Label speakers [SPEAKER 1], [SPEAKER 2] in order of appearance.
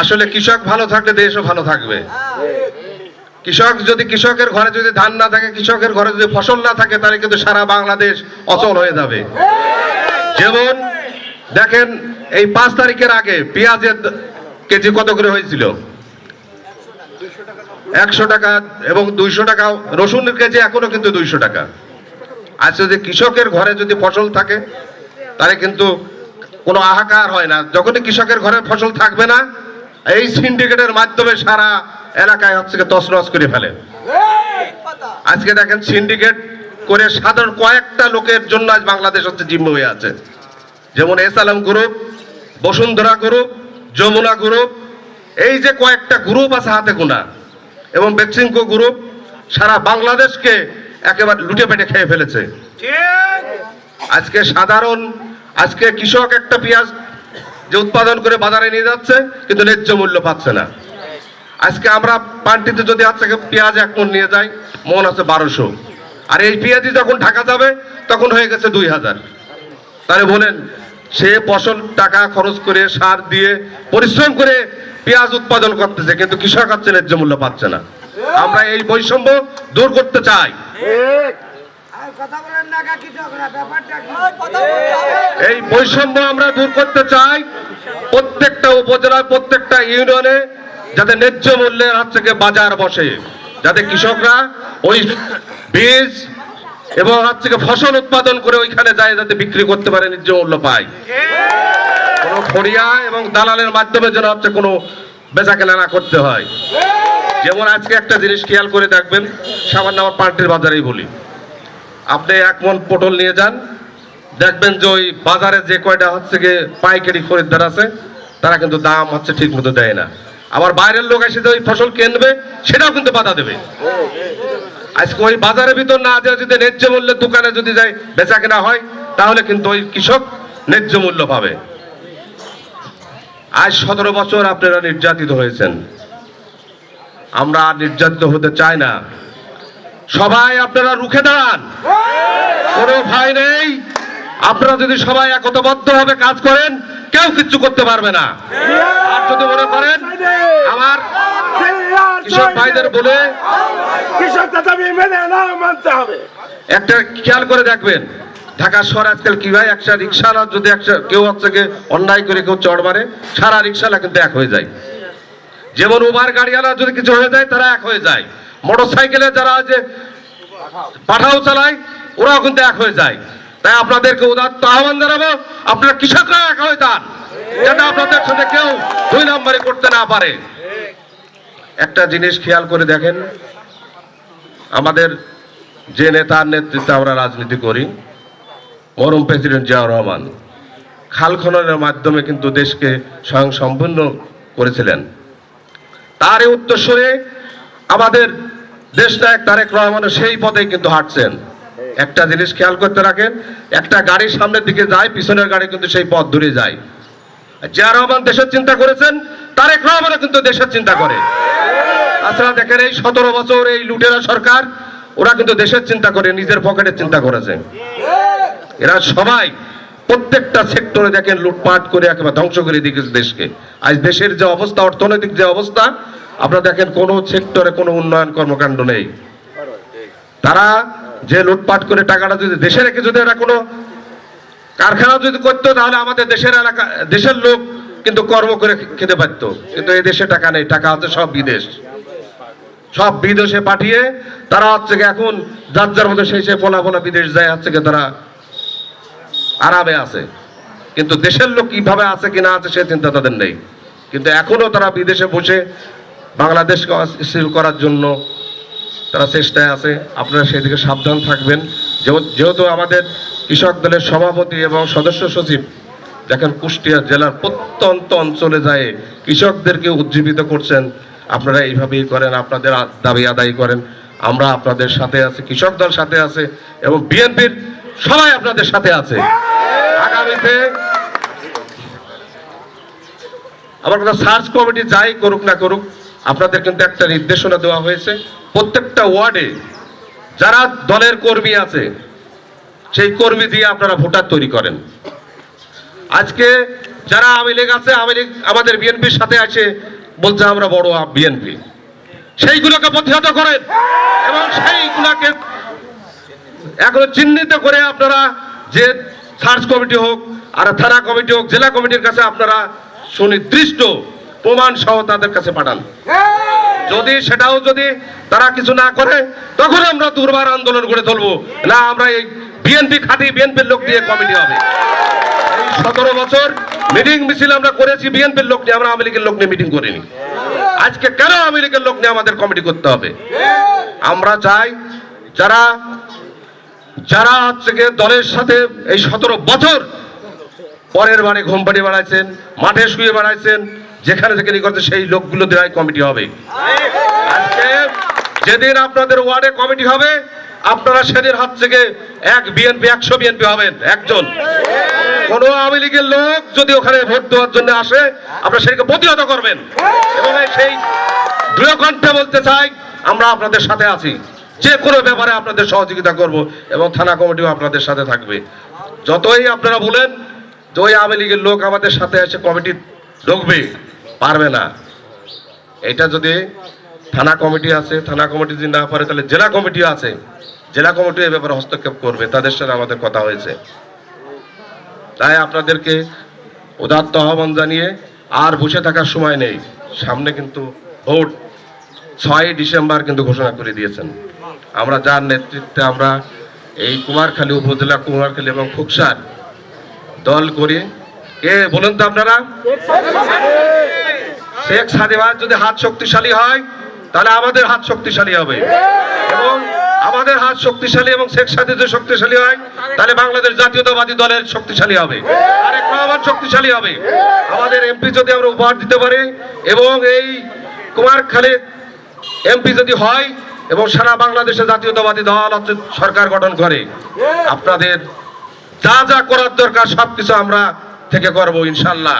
[SPEAKER 1] আসলে কৃষক ভালো থাকলে দেশও ভালো থাকবে। কৃষক যদি কৃষকের ঘরে যদি ধান না থাকে, কৃষকের ঘরে যদি ফসল না থাকে, তাহলে কিন্তু সারা বাংলাদেশ অচল হয়ে যাবে। যেমন দেখেন, এই পাঁচ তারিখের আগে পেঁয়াজের কেজি কত করে হয়েছিল? একশো টাকা এবং দুইশো টাকা, রসুনের কেজি এখনও কিন্তু দুইশো টাকা। আজ যদি কৃষকের ঘরে যদি ফসল থাকে, তাহলে কিন্তু কোনো আহাকার হয় না। যখনই কৃষকের ঘরে ফসল থাকবে না এই সিন্ডিকেটের মাধ্যমে সারা এলাকায় হচ্ছে তছনছ করে ফেলে। আজকে দেখেন সিন্ডিকেট করে সাধারণ কয়েকটা লোকের জন্য আজ বাংলাদেশ হচ্ছে জিম্ম হয়ে আছে। যেমন S Alam group Bashundhara group Jamuna group এই যে কয়েকটা গ্রুপ আছে হাতে গোনা এবং বেক্সিমকো গ্রুপ সারা বাংলাদেশকে একেবারে লুটে পেটে খেয়ে ফেলেছে। আজকে সাধারণ আজকে কৃষক একটা পেঁয়াজ যে উৎপাদন করে বাজারে নিয়ে যাচ্ছে, কিন্তু ন্যায্য মূল্য পাচ্ছে না। আজকে আমরা পান্টিতে যদি আজকে পেঁয়াজ এক মন নিয়ে যাই, মন আছে বারোশো। আর এই পেঁয়াজি যখন ঢাকা যাবে, তখন হয়ে গেছে দুই হাজার। তাহলে বলেন, সে ফসল টাকা খরচ করে, সার দিয়ে পরিশ্রম করে পেঁয়াজ উৎপাদন করতেছে, কিন্তু কৃষক হচ্ছে ন্যায্য মূল্য পাচ্ছে না। আমরা এই বৈষম্য দূর করতে চাই। এই বৈষম্য আমরা দূর করতে চাই প্রত্যেকটা উপজেলায় প্রত্যেকটা ইউনিয়নে যাতে ন্যায্য মূল্যের হাত থেকে বাজার বসে যাতে কৃষকরা ওই বীজ এবং হাত থেকে ফসল উৎপাদন করে ওইখানে যায় যাতে বিক্রি করতে পারে ন্যায্য মূল্য পায়। কোনো খড়িয়া এবং দালালের মাধ্যমে যেন হচ্ছে কোনো বেচা কেনা না করতে হয়। যেমন আজকে একটা জিনিস খেয়াল করে দেখবেন সামান্য আমার পার্টির বাজারেই বলি। আপনি এক মন পটল নিয়ে যান। দেখবেন যে ওই বাজারে যে কয়টা হচ্ছে গিয়ে পাইকারি খরিদ্দার আছে, তারা কিন্তু দাম হচ্ছে ঠিক মতো দেয় না। আবার বাইরের লোক এসে যে ওই ফসল কিনবে সেটাও কিন্তু বাধা দেবে। আজকে ওই বাজারের ভিতর না যায় যদি ন্যায্য মূল্যের দোকানে যদি যায়, বেচা কেনা হয়, তাহলে কিন্তু ওই কৃষক ন্যায্য মূল্য পাবে। আজ সতেরো বছর আপনারা নির্যাতিত হয়েছেন। আমরা নির্যাতিত হতে চাই না। সবাই আপনারা রুখে দাঁড়ান। কোনো ভয় নেই। আপনারা যদি সবাই একতাবদ্ধ ভাবে কাজ করেন কেউ কিচ্ছু করতে পারবে না। আর যদি মনে করেন আমার কৃষক ভাইদের বলে একটা খেয়াল করে দেখবেন ঢাকা শহর আজকাল কি হয়? একটা রিক্সাওয়ালা যদি একটা কেউ হচ্ছে অন্যায় করে কেউ চড় মারে সারা রিক্সাওয়ালা কিন্তু এক হয়ে যায়। যেমন উবার গাড়িওয়ালা যদি কিছু হয়ে যায়, তারা এক হয়ে যায়। মোটর সাইকেলে যারা যে পাঠাও চালায়, ওরাও কিন্তু এক হয়ে যায়। তাই আপনাদেরকে উদাত্ত আহ্বান জানাব, আপনারা কৃষকরা এক হয়ে যান যাতে আপনাদের সাথে কেউ দুই নম্বরে করতে না পারে। একটা জিনিস খেয়াল করে দেখেন, আমাদের যে নেতার নেতৃত্বে আমরা রাজনীতি করি মরম প্রেসিডেন্ট জিয়াউর রহমান, খাল খননের মাধ্যমে কিন্তু দেশকে স্বয়ং সম্পূর্ণ করেছিলেন। তার এই উত্তরসূরে আমাদের দেশ নায়ক তারেক রহমানও সেই পথে কিন্তু হাঁটছেন। একটা জিনিস খেয়াল করতে রাখেন, একটা গাড়ির সামনের দিকে যায়, পিছনের গাড়ি কিন্তু সেই পথ ধরে যায়। জিয়া রহমান দেশের চিন্তা করেছেন, তারেক রহমানও কিন্তু দেশের চিন্তা করে। তাছাড়া দেখেন এই সতেরো বছর এই লুটেরা সরকার, ওরা কিন্তু দেশের চিন্তা করে, নিজের পকেটের চিন্তা করেছে। এরা সবাই প্রত্যেকটা সেক্টরে দেখেন লুটপাট করে একেবারে ধ্বংস করে দিয়েছে দেশকে। আজ দেশের যে অবস্থা, অর্থনৈতিক যে অবস্থা, আপনারা দেখেন কোনো সেক্টরে কোনো উন্নয়ন কর্মকাণ্ড নেই। তারা যে লুটপাট করে টাকাটা যদি দেশে রেখে যদি এরা কোনো কারখানা যদি করতো, তাহলে আমাদের দেশের এলাকা, দেশের লোক কিন্তু কর্ম করে খেতে পারতো। কিন্তু এই দেশে টাকা নেই, টাকা হচ্ছে সব বিদেশ। সব বিদেশে পাঠিয়ে তারা হচ্ছে এখন যার যার মধ্যে সেই সেই ফোলা ফোলা বিদেশ যায়, হচ্ছে তারা আরামে আছে। কিন্তু দেশের লোক কীভাবে আছে কি না আছে, সে চিন্তা তাদের নেই। কিন্তু এখনও তারা বিদেশে বসে বাংলাদেশকে অস্থির করার জন্য তারা চেষ্টায় আছে। আপনারা সেদিকে সাবধান থাকবেন। যেহেতু আমাদের কৃষক দলের সভাপতি এবং সদস্য সচিব দেখেন কুষ্টিয়া জেলার প্রত্যন্ত অঞ্চলে যায় কৃষকদেরকে উজ্জীবিত করছেন, আপনারা এইভাবেই করেন, আপনাদের দাবি আদায় করেন। আমরা আপনাদের সাথে আছি, কৃষক দল সাথে আছে এবং বিএনপির সবাই আপনাদের সাথে আছে। আগামীতে আমার কথা সার্চ কমিটি যাই করুক না করুক, আপনাদের কিন্তু একটা নির্দেশনা দেওয়া হয়েছে। প্রত্যেকটা ওয়ার্ডে যারা দলের কর্মী আছে, সেই কর্মী দিয়ে আপনারা ভোটার তৈরি করেন। আজকে যারা আওয়ামী লীগ আছে, আওয়ামী লীগ আমাদের বিএনপির সাথে আছে, বলছে আমরা বড় বিএনপি। সেইগুলোকে প্রতিহত করেন এবং সেইগুলোকে এখনও চিহ্নিত করে আপনারা যে সার্চ কমিটি হোক আর থানা কমিটি হোক, জেলা কমিটির কাছে আপনারা সুনির্দিষ্ট প্রমাণ সহ তাদের কাছে পাঠান। যদি সেটাও যদি তারা কিছু না করে, তখন আমরা দুর্বার আন্দোলন করে তুলবো। না, আমরা এই বিএনপি খাটি বিএনপির লোক দিয়ে কমিটি হবে। এই সতেরো বছর মিটিং মিছিল আমরা করেছি বিএনপির লোক নিয়ে, আমরা আওয়ামী লীগের লোক নিয়ে মিটিং করিনি। আজকে কেন আওয়ামী লীগের লোক নিয়ে আমাদের কমিটি করতে হবে? আমরা চাই যারা যারা গিয়ে দলের সাথে এই সতেরো বছর পরের বারে ঘুম পাড়িয়ে বেড়াইছেন, মাঠে শুয়ে বেড়াইছেন, যেখানে যেখানে করছে সেই লোকগুলো দেওয়াই কমিটি হবে। আজকে যেদিন আপনাদের ওয়ার্ডে কমিটি হবে, আপনারা সেদিন হাত থেকে এক বিএনপি, একশো বিএনপি হবেন, একজন। কোন আওয়ামী লীগের লোক যদি ওখানে ভোট দেওয়ার জন্য আসে, আপনারা সেটাকে প্রতিহত করবেন। এবং সেই দৃঢ় কণ্ঠে বলতে চাই, আমরা আপনাদের সাথে আছি। যে কোনো ব্যাপারে আপনাদের সহযোগিতা করব এবং থানা কমিটিও আপনাদের সাথে থাকবে। যতই আপনারা বলেন যে ওই আওয়ামী লীগের লোক আমাদের সাথে এসে কমিটি ঢুকবে, পারবে না। এটা যদি থানা কমিটি আছে, থানা কমিটি যদি না পারে, তাহলে জেলা কমিটি আছে। জেলা কমিটি এ ব্যাপারে হস্তক্ষেপ করবে, তাদের সাথে আমাদের কথা হয়েছে। তাই আপনাদেরকে উদাত্ত আহ্বান জানিয়ে আর বসে থাকার সময় নেই। সামনে কিন্তু ভোট। ছয় ডিসেম্বর কিন্তু ঘোষণা করে দিয়েছেন। আমরা যার নেতৃত্বে আমরা এই কুমারখালী উপজেলা, কুমারখালী এবং খুকসার দল করি। কে বলুন তো আপনারা? শেখ সাদিবার যদি হাত শক্তিশালী হয়, তাহলে আমাদের হাত শক্তিশালী হবে। এবং আমাদের হাত শক্তিশালী এবং শেখ সাদি যদি শক্তিশালী হয়, তাহলে বাংলাদেশ জাতীয়তাবাদী দলের শক্তিশালী হবে। আরেক রহমান শক্তিশালী হবে। আমাদের এমপি যদি আমরা উপহার দিতে পারি, এবং এই কুমারখালী এমপি যদি হয় এবং সারা বাংলাদেশে জাতীয়তাবাদী দল সরকার গঠন করে আপনাদের যা যা করার দরকার সবকিছু আমরা থেকে করব ইনশাল্লাহ।